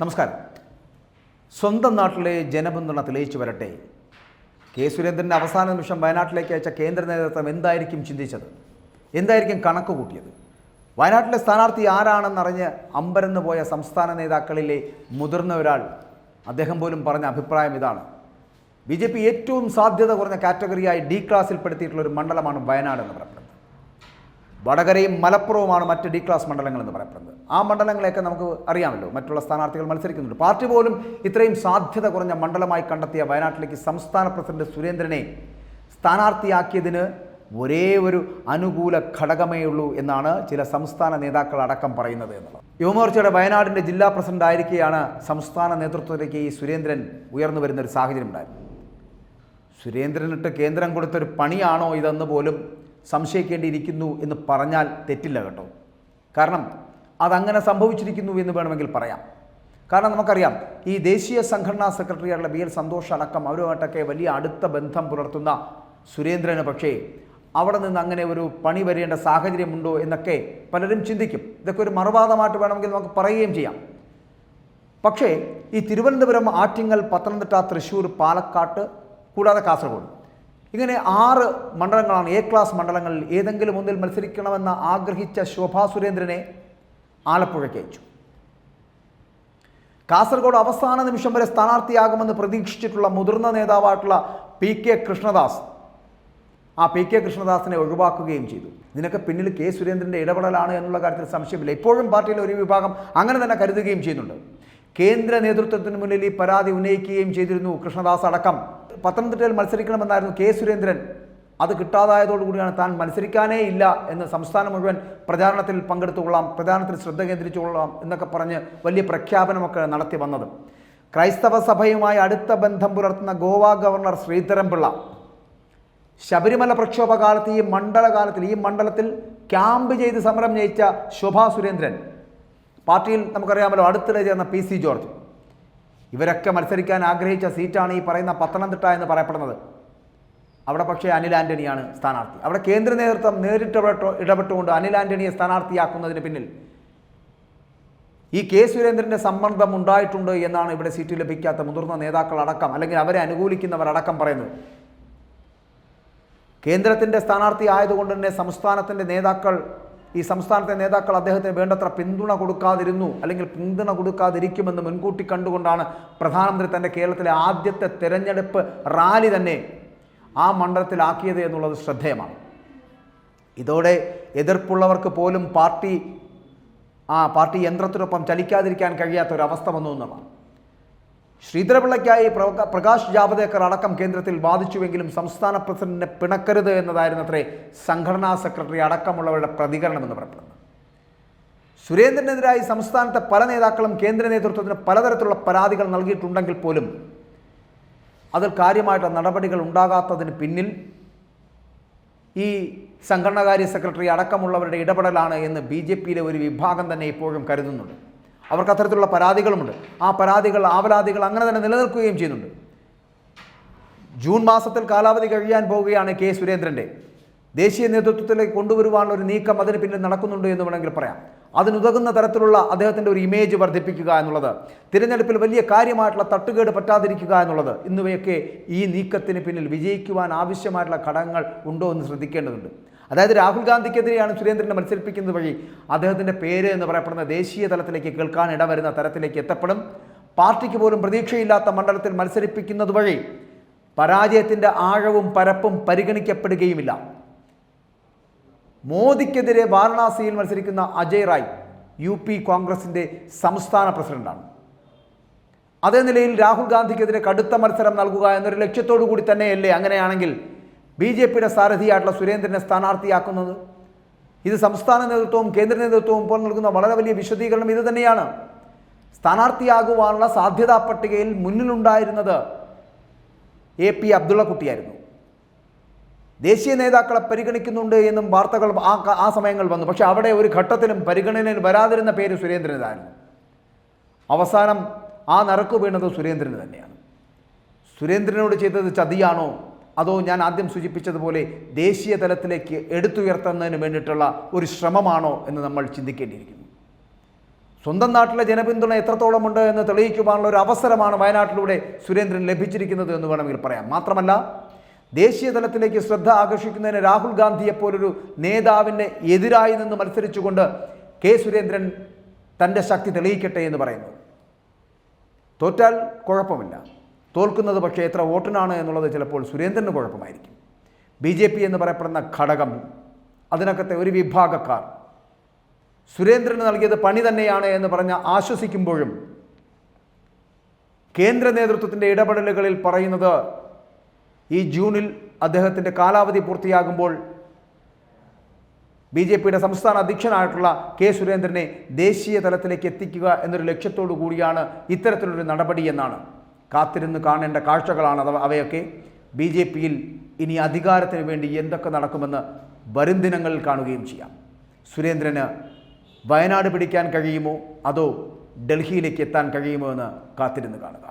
നമസ്കാരം. സ്വന്തം നാട്ടിലെ ജനപിന്തുണ തെളിയിച്ചു വരട്ടെ. കെ സുരേന്ദ്രന്റെ അവസാന നിമിഷം വയനാട്ടിലേക്ക് അയച്ച കേന്ദ്ര നേതൃത്വം എന്തായിരിക്കും ചിന്തിച്ചത്? എന്തായിരിക്കും കണക്ക് കൂട്ടിയത്? വയനാട്ടിലെ സ്ഥാനാർത്ഥി ആരാണെന്നറിഞ്ഞ് അമ്പരന്ന് പോയ സംസ്ഥാന നേതാക്കളിലെ മുതിർന്ന ഒരാൾ അദ്ദേഹം പോലും പറഞ്ഞ അഭിപ്രായം ഇതാണ്. ബി ജെ പി ഏറ്റവും സാധ്യത കുറഞ്ഞ കാറ്റഗറിയായി ഡി ക്ലാസ്സിൽപ്പെടുത്തിയിട്ടുള്ള ഒരു മണ്ഡലമാണ് വയനാട് എന്ന് പറയപ്പെടുന്നത് വടകരയും മലപ്പുറവുമാണ് മറ്റ് ഡി ക്ലാസ് മണ്ഡലങ്ങൾ എന്ന് പറയപ്പെടുന്നത്. ആ മണ്ഡലങ്ങളെയൊക്കെ നമുക്ക് അറിയാമല്ലോ. മറ്റുള്ള സ്ഥാനാർത്ഥികൾ മത്സരിക്കുന്നുണ്ട്. പാർട്ടി പോലും ഇത്രയും സാധ്യത കുറഞ്ഞ മണ്ഡലമായി കണ്ടെത്തിയ വയനാട്ടിലേക്ക് സംസ്ഥാന പ്രസിഡന്റ് സുരേന്ദ്രനെ സ്ഥാനാർത്ഥിയാക്കിയതിന് ഒരേ ഒരു അനുകൂല ഘടകമേ ഉള്ളൂ എന്നാണ് ചില സംസ്ഥാന നേതാക്കൾ അടക്കം പറയുന്നത് എന്നുള്ളത്. യുവമോർച്ചയുടെ വയനാടിന്റെ ജില്ലാ പ്രസിഡന്റ് ആയിരിക്കെയാണ് സംസ്ഥാന നേതൃത്വത്തിലേക്ക് ഈ സുരേന്ദ്രൻ ഉയർന്നു വരുന്ന ഒരു സാഹചര്യം ഉണ്ടായിരുന്നു സുരേന്ദ്രനിട്ട് കേന്ദ്രം കൊടുത്തൊരു പണിയാണോ ഇതെന്ന് പോലും സംശയിക്കേണ്ടിയിരിക്കുന്നു എന്ന് പറഞ്ഞാൽ തെറ്റില്ല കേട്ടോ. കാരണം അതങ്ങനെ സംഭവിച്ചിരിക്കുന്നു എന്ന് വേണമെങ്കിൽ പറയാം. കാരണം നമുക്കറിയാം ഈ ദേശീയ സംഘടനാ സെക്രട്ടറിയായിട്ടുള്ള ബി എൽ സന്തോഷ് അടക്കം അവരുമായിട്ടൊക്കെ വലിയ അടുത്ത ബന്ധം പുലർത്തുന്ന സുരേന്ദ്രന് പക്ഷേ അവിടെ നിന്ന് അങ്ങനെ ഒരു പണി വരേണ്ട സാഹചര്യമുണ്ടോ എന്നൊക്കെ പലരും ചിന്തിക്കും. ഇതൊക്കെ ഒരു മറുവാദമായിട്ട് വേണമെങ്കിൽ നമുക്ക് പറയുകയും ചെയ്യാം. പക്ഷേ ഈ തിരുവനന്തപുരം ആറ്റിങ്ങൽ പത്തനംതിട്ട തൃശ്ശൂർ പാലക്കാട്ട് കൂടാതെ കാസർഗോഡ് ഇങ്ങനെ ആറ് മണ്ഡലങ്ങളാണ്. എ ക്ലാസ് മണ്ഡലങ്ങളിൽ ഏതെങ്കിലും ഒന്നിൽ മത്സരിക്കണമെന്ന് ആഗ്രഹിച്ച ശോഭാ സുരേന്ദ്രനെ ആലപ്പുഴയ്ക്ക് അയച്ചു. കാസർഗോഡ് അവസാന നിമിഷം വരെ സ്ഥാനാർത്ഥിയാകുമെന്ന് പ്രതീക്ഷിച്ചിട്ടുള്ള മുതിർന്ന നേതാവായിട്ടുള്ള പി കെ കൃഷ്ണദാസ് ആ പി കെ കൃഷ്ണദാസിനെ ഒഴിവാക്കുകയും ചെയ്തു. ഇതിനൊക്കെ പിന്നിൽ കെ സുരേന്ദ്രന്റെ ഇടപെടലാണ് എന്നുള്ള കാര്യത്തിൽ സംശയമില്ല. ഇപ്പോഴും പാർട്ടിയിലെ ഒരു വിഭാഗം അങ്ങനെ തന്നെ കരുതുകയും ചെയ്യുന്നുണ്ട്. കേന്ദ്ര നേതൃത്വത്തിന് മുന്നിൽ ഈ പരാതി ഉന്നയിക്കുകയും ചെയ്തിരുന്നു കൃഷ്ണദാസ് അടക്കം. പത്തനംതിട്ടയിൽ മത്സരിക്കണമെന്നായിരുന്നു കെ സുരേന്ദ്രൻ. അത് കിട്ടാതായതോടുകൂടിയാണ് താൻ മത്സരിക്കാനേ ഇല്ല എന്ന് സംസ്ഥാനം മുഴുവൻ പ്രചാരണത്തിൽ പങ്കെടുത്തുകൊള്ളാം പ്രചാരണത്തിൽ ശ്രദ്ധ കേന്ദ്രീകരിച്ചുകൊള്ളാം എന്നൊക്കെ പറഞ്ഞ് വലിയ പ്രഖ്യാപനമൊക്കെ നടത്തി വന്നത്. ക്രൈസ്തവ സഭയുമായി അടുത്ത ബന്ധം പുലർത്തുന്ന ഗോവ ഗവർണർ ശ്രീധരൻപിള്ള. ശബരിമല പ്രക്ഷോഭകാലത്ത് ഈ മണ്ഡലകാലത്തിൽ ഈ മണ്ഡലത്തിൽ ക്യാമ്പ് ചെയ്ത് സമരം ജയിച്ച ശോഭാ സുരേന്ദ്രൻ. പാർട്ടിയിൽ നമുക്കറിയാമല്ലോ അടുത്തിടെ ചേർന്ന പി സി ജോർജ്. ഇവരൊക്കെ മത്സരിക്കാൻ ആഗ്രഹിച്ച സീറ്റാണ് ഈ പറയുന്ന പത്തനംതിട്ട എന്ന് പറയപ്പെടുന്നത്. അവിടെ പക്ഷേ അനിൽ ആന്റണിയാണ് സ്ഥാനാർത്ഥി. അവിടെ കേന്ദ്ര നേതൃത്വം നേരിട്ട് ഇടപെട്ടുകൊണ്ട് അനിൽ ആന്റണിയെ സ്ഥാനാർത്ഥിയാക്കുന്നതിന് പിന്നിൽ ഈ കെ സുരേന്ദ്രന്റെ സമ്മർദ്ദം ഉണ്ടായിട്ടുണ്ട് എന്നാണ് ഇവിടെ സീറ്റ് ലഭിക്കാത്ത മുതിർന്ന നേതാക്കൾ അടക്കം അല്ലെങ്കിൽ അവരെ അനുകൂലിക്കുന്നവരടക്കം പറയുന്നത്. കേന്ദ്രത്തിന്റെ സ്ഥാനാർത്ഥി ആയതുകൊണ്ട് തന്നെ സംസ്ഥാനത്തിന്റെ നേതാക്കൾ ഈ സംസ്ഥാനത്തെ നേതാക്കൾ അദ്ദേഹത്തിന് വേണ്ടത്ര പിന്തുണ കൊടുക്കാതിരുന്നു അല്ലെങ്കിൽ പിന്തുണ കൊടുക്കാതിരിക്കുമെന്ന് മുൻകൂട്ടി കണ്ടുകൊണ്ടാണ് പ്രധാനമന്ത്രി തന്റെ കേരളത്തിലെ ആദ്യത്തെ തെരഞ്ഞെടുപ്പ് റാലി തന്നെ ആ മണ്ഡലത്തിലാക്കിയത് എന്നുള്ളത് ശ്രദ്ധേയമാണ്. ഇതോടെ എതിർപ്പുള്ളവർക്ക് പോലും പാർട്ടി ആ പാർട്ടി യന്ത്രത്തിനൊപ്പം ചലിക്കാതിരിക്കാൻ കഴിയാത്ത ഒരു അവസ്ഥ വന്നു എന്നുള്ളതാണ്. ശ്രീധരപിള്ളയ്ക്കായി പ്രക- പ്രകാശ് ജാവദേക്കർ അടക്കം കേന്ദ്രത്തിൽ വാദിച്ചുവെങ്കിലും സംസ്ഥാന പ്രസിഡന്റിനെ പിണക്കരുത് എന്നതായിരുന്നു അത്രേ സംഘടനാ സെക്രട്ടറി അടക്കമുള്ളവരുടെ പ്രതികരണമെന്ന് പറയപ്പെടുന്നത് സുരേന്ദ്രനെതിരായി സംസ്ഥാനത്തെ പല നേതാക്കളും കേന്ദ്ര നേതൃത്വത്തിന് പലതരത്തിലുള്ള പരാതികൾ നൽകിയിട്ടുണ്ടെങ്കിൽ പോലും അതിൽ കാര്യമായിട്ട് നടപടികൾ ഉണ്ടാകാത്തതിന് പിന്നിൽ ഈ സംഘടനാകാര്യ സെക്രട്ടറി അടക്കമുള്ളവരുടെ ഇടപെടലാണ് എന്ന് ബി ജെ പിയിലെ ഒരു വിഭാഗം തന്നെ ഇപ്പോഴും കരുതുന്നുണ്ട്. അവർക്ക് അത്തരത്തിലുള്ള പരാതികളുമുണ്ട്. ആ പരാതികൾ ആവലാതികൾ അങ്ങനെ തന്നെ നിലനിൽക്കുകയും ചെയ്യുന്നുണ്ട്. ജൂൺ മാസത്തിൽ കാലാവധി കഴിയാൻ പോവുകയാണ് കെ സുരേന്ദ്രന്റെ. ദേശീയ നേതൃത്വത്തിലേക്ക് കൊണ്ടുവരുവാനുള്ള ഒരു നീക്കം അതിന് പിന്നിൽ നടക്കുന്നുണ്ട് എന്ന് വേണമെങ്കിൽ പറയാം. അതിനുതകുന്ന തരത്തിലുള്ള അദ്ദേഹത്തിന്റെ ഒരു ഇമേജ് വർദ്ധിപ്പിക്കുക എന്നുള്ളത്. തിരഞ്ഞെടുപ്പിൽ വലിയ കാര്യമായിട്ടുള്ള തട്ടുകേട് പറ്റാതിരിക്കുക എന്നുള്ളത്. എന്നിവയൊക്കെ ഈ നീക്കത്തിന് പിന്നിൽ വിജയിക്കുവാൻ ആവശ്യമായിട്ടുള്ള ഘടകങ്ങൾ ഉണ്ടോ എന്ന് ശ്രദ്ധിക്കേണ്ടതുണ്ട്. അതായത് രാഹുൽ ഗാന്ധിക്കെതിരെയാണ് സുരേന്ദ്രനെ മത്സരിപ്പിക്കുന്നത് വഴി അദ്ദേഹത്തിന്റെ പേര് എന്ന് പറയപ്പെടുന്ന ദേശീയ തലത്തിലേക്ക് കേൾക്കാൻ ഇടവരുന്ന തരത്തിലേക്ക് എത്തപ്പെടും. പാർട്ടിക്ക് പോലും പ്രതീക്ഷയില്ലാത്ത മണ്ഡലത്തിൽ മത്സരിപ്പിക്കുന്നത് വഴി പരാജയത്തിന്റെ ആഴവും പരപ്പും പരിഗണിക്കപ്പെടുകയുമില്ല. മോദിക്കെതിരെ വാരണാസിയിൽ മത്സരിക്കുന്ന അജയ് റായ് യു പി കോൺഗ്രസിന്റെ സംസ്ഥാന പ്രസിഡന്റാണ്. അതേ നിലയിൽ രാഹുൽ ഗാന്ധിക്കെതിരെ കടുത്ത മത്സരം നൽകുക എന്നൊരു ലക്ഷ്യത്തോടു കൂടി തന്നെയല്ലേ അങ്ങനെയാണെങ്കിൽ ബി ജെ പിയുടെ സാരഥിയായിട്ടുള്ള സുരേന്ദ്രനെ സ്ഥാനാർത്ഥിയാക്കുന്നത്? ഇത് സംസ്ഥാന നേതൃത്വവും കേന്ദ്ര നേതൃത്വവും ഇപ്പോൾ നൽകുന്ന വളരെ വലിയ വിശദീകരണം ഇത് തന്നെയാണ്. സ്ഥാനാർത്ഥിയാകുവാനുള്ള സാധ്യതാ പട്ടികയിൽ മുന്നിലുണ്ടായിരുന്നത് എ പി അബ്ദുള്ളക്കുട്ടിയായിരുന്നു. ദേശീയ നേതാക്കളെ പരിഗണിക്കുന്നുണ്ട് എന്നും വാർത്തകൾ ആ ആ സമയങ്ങൾ വന്നു. പക്ഷെ അവിടെ ഒരു ഘട്ടത്തിലും പരിഗണനയിൽ വരാതിരുന്ന പേര് സുരേന്ദ്രനായിരുന്നു. അവസാനം ആ നറുക്ക് വീണത് സുരേന്ദ്രന് തന്നെയാണ്. സുരേന്ദ്രനോട് ചെയ്തത് ചതിയാണോ? അതോ ഞാൻ ആദ്യം സൂചിപ്പിച്ചതുപോലെ ദേശീയ തലത്തിലേക്ക് എടുത്തുയർത്തുന്നതിന് വേണ്ടിയിട്ടുള്ള ഒരു ശ്രമമാണോ എന്ന് നമ്മൾ ചിന്തിക്കേണ്ടിയിരിക്കുന്നു. സ്വന്തം നാട്ടിലെ ജനപിന്തുണ എത്രത്തോളമുണ്ട് എന്ന് തെളിയിക്കുവാനുള്ള ഒരു അവസരമാണ് വയനാട്ടിലൂടെ സുരേന്ദ്രൻ ലഭിച്ചിരിക്കുന്നത് എന്ന് വേണമെങ്കിൽ പറയാം. മാത്രമല്ല ദേശീയ തലത്തിലേക്ക് ശ്രദ്ധ ആകർഷിക്കുന്നതിന് രാഹുൽ ഗാന്ധിയെ പോലൊരു നേതാവിന്റെ എതിരായി നിന്ന് മത്സരിച്ചുകൊണ്ട് കെ സുരേന്ദ്രൻ തന്റെ ശക്തി തെളിയിക്കട്ടെ എന്ന് പറയുന്നു. തോറ്റാൽ കുഴപ്പമില്ല. തോൽക്കുന്നത് പക്ഷേ എത്ര വോട്ടിനാണ് എന്നുള്ളത് ചിലപ്പോൾ സുരേന്ദ്രന് കുഴപ്പമായിരിക്കും. ബി ജെ പി എന്ന് പറയപ്പെടുന്ന ഘടകം അതിനകത്തെ ഒരു വിഭാഗക്കാർ. സുരേന്ദ്രന് നൽകിയത് പണി തന്നെയാണ് എന്ന് പറഞ്ഞ് ആശ്വസിക്കുമ്പോഴും കേന്ദ്ര നേതൃത്വത്തിന്റെ ഇടപെടലുകളിൽ പറയുന്നത് ഈ ജൂണിൽ അദ്ദേഹത്തിന്റെ കാലാവധി പൂർത്തിയാകുമ്പോൾ ബി ജെ പിയുടെ സംസ്ഥാന അധ്യക്ഷനായിട്ടുള്ള കെ സുരേന്ദ്രനെ ദേശീയ തലത്തിലേക്ക് എത്തിക്കുക എന്നൊരു ലക്ഷ്യത്തോടു കൂടിയാണ് ഇത്തരത്തിലൊരു നടപടി എന്നാണ്. കാത്തിരുന്ന് കാണേണ്ട കാഴ്ചകളാണ് അഥവാ അവയൊക്കെ. ബി ജെ പിയിൽ ഇനി അധികാരത്തിന് വേണ്ടി എന്തൊക്കെ നടക്കുമെന്ന് വരും ദിനങ്ങളിൽ കാണുകയും ചെയ്യാം. സുരേന്ദ്രന് വയനാട് പിടിക്കാൻ കഴിയുമോ? അതോ ഡൽഹിയിലേക്ക് എത്താൻ കഴിയുമോ എന്ന് കാത്തിരുന്ന് കാണുക.